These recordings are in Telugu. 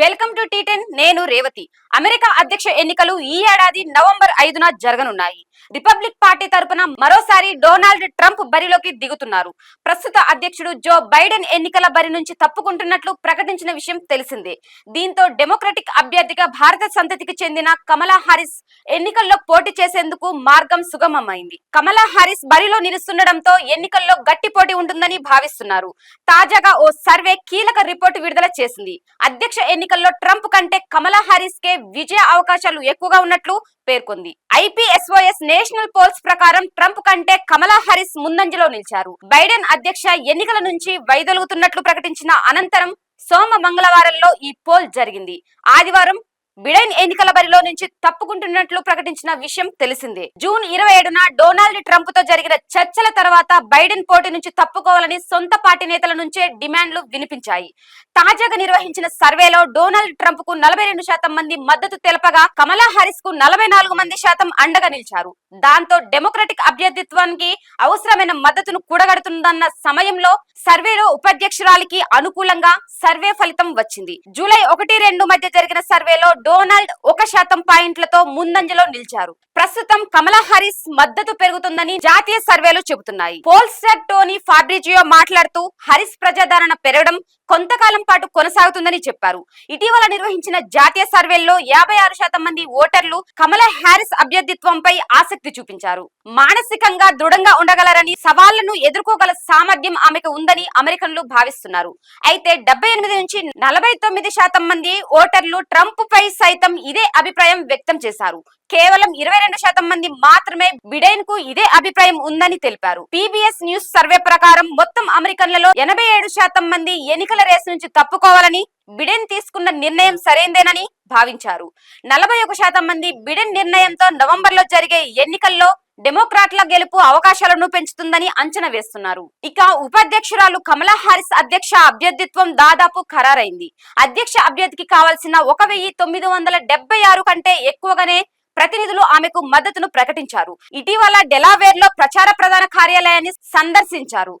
వెల్కమ్ టు టీ టెన్ నేను రేవతి. అమెరికా అధ్యక్ష ఎన్నికలు ఈ ఏడాది నవంబర్ ఐదున జరగనున్నాయి. రిపబ్లిక్ పార్టీ తరపున మరోసారి డొనాల్డ్ ట్రంప్ బరిలోకి దిగుతున్నారు. ప్రస్తుత అధ్యక్షుడు జో బైడెన్ ఎన్నికల బరి నుంచి తప్పుకుంటున్నట్లు ప్రకటించిన విషయం తెలిసిందే. దీంతో డెమోక్రటిక్ అభ్యర్థిగా భారత సంతతికి చెందిన కమలా హారిస్ ఎన్నికల్లో పోటీ చేసేందుకు మార్గం సుగమమైంది. కమలా హారిస్ బరిలో నిలుస్తుండటంతో ఎన్నికల్లో గట్టి పోటీ ఉంటుందని భావిస్తున్నారు. తాజాగా ఓ సర్వే కీలక రిపోర్టు విడుదల చేసింది. అధ్యక్ష ఎన్నికల్లో ట్రంప్ కంటే కమలా హారిస్ కే విజయ అవకాశాలు ఎక్కువగా ఉన్నట్లు పేర్కొంది. ఐపీఎస్ఓఎస్ నేషనల్ పోల్స్ ప్రకారం ట్రంప్ కంటే కమలా హారిస్ ముందంజలో నిలిచారు. బైడెన్ అధ్యక్ష ఎన్నికల నుంచి వైదొలుగుతున్నట్లు ప్రకటించిన అనంతరం సోమ మంగళవారంలో ఈ పోల్ జరిగింది. ఆదివారం బిడెన్ ఎన్నికల బరిలో నుంచి తప్పుకుంటున్నట్లు ప్రకటించిన విషయం తెలిసిందే. జూన్ ఇరవై ఏడున డొనాల్డ్ ట్రంప్తో జరిగిన చర్చల తర్వాత బైడెన్ పోటీ నుంచి తప్పుకోవాలని సొంత పార్టీ నేతల నుంచే డిమాండ్లు వినిపించాయి. తాజాగా నిర్వహించిన సర్వేలో డొనాల్డ్ ట్రంప్కు నలభై రెండు శాతం మంది మద్దతు తెలపగా కమలా హారిస్కు నలభై నాలుగు మంది శాతం అండగా నిలిచారు. దాంతో డెమోక్రటిక్ అభ్యర్థిత్వానికి అవసరమైన మద్దతును కూడగడుతుందన్న సమయంలో సర్వేలో ఉపాధ్యక్షురాలికి అనుకూలంగా సర్వే ఫలితం వచ్చింది. జూలై ఒకటి రెండు మధ్య జరిగిన సర్వేలో డొనాల్డ్ ఒక శాతం పాయింట్లతో ముందంజలో నిలిచారు. ప్రస్తుతం కమలా హారిస్ మద్దతు పెరుగుతుందని జాతీయ సర్వేలు చెబుతున్నాయి. పోల్స్టర్ టోనీ ఫాబ్రిజియో మాట్లాడుతూ హారిస్ ప్రజాదరణ పెరగడం కొంతకాలం పాటు కొనసాగుతుందని చెప్పారు. ఇటీవల నిర్వహించిన జాతీయ సర్వేల్లో యాభై ఆరు శాతం మంది ఓటర్లు కమలా హ్యారిస్ అభ్యర్థిత్వంపై ఆసక్తి చూపించారు. మానసికంగా దృఢంగా ఉండగలరని సవాళ్ళను ఎదుర్కోగల సామర్థ్యం ఆమెకు ఉందని అమెరికన్లు భావిస్తున్నారు. అయితే డెబ్బై ఎనిమిది నుంచి నలభై తొమ్మిది శాతం మంది ఓటర్లు ట్రంప్ పై సైతం ఇదే అభిప్రాయం వ్యక్తం చేశారు. కేవలం ఇరవై రెండు శాతం మంది మాత్రమే బిడైన్కు ఇదే అభిప్రాయం ఉందని తెలిపారు. పీబీఎస్ న్యూస్ సర్వే ప్రకారం మొత్తం అమెరికన్లలో ఎనభై ఏడు శాతం మంది ఎన్నికల రేసు నుంచి తప్పుకోవాలని బిడెన్ తీసుకున్న నిర్ణయం సరైందేనని భావించారు. నలభై ఒక శాతం మంది బిడెన్ నిర్ణయంతో నవంబర్లో జరిగే ఎన్నికల్లో డెమోక్రాట్ల గెలుపు అవకాశాలను పెంచుతుందని అంచనా వేస్తున్నారు. ఇక ఉపాధ్యక్షురాలు కమలా హారిస్ అధ్యక్ష అభ్యర్థిత్వం దాదాపు ఖరారైంది. అధ్యక్ష అభ్యర్థికి కావాల్సిన ఒక వెయ్యి తొమ్మిది వందల డెబ్బై ఆరు కంటే ఎక్కువగానే ప్రతినిధులు ఆమెకు మద్దతును ప్రకటించారు. ఇటీవల డెలావేర్లో ప్రచార ప్రధాన కార్యాలయాన్ని సందర్శించారు.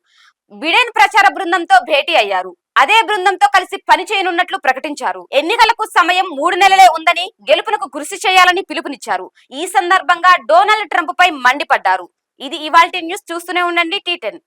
బిడెన్ ప్రచార బృందంతో భేటీ అయ్యారు. అదే బృందంతో కలిసి పనిచేయనున్నట్లు ప్రకటించారు. ఎన్నికలకు సమయం మూడు నెలలే ఉందని గెలుపునకు కృషి చేయాలని పిలుపునిచ్చారు. ఈ సందర్భంగా డొనాల్డ్ ట్రంప్ పై మండిపడ్డారు. ఇది ఇవాల్టి న్యూస్ చూస్తూనే ఉండండి టీ టెన్.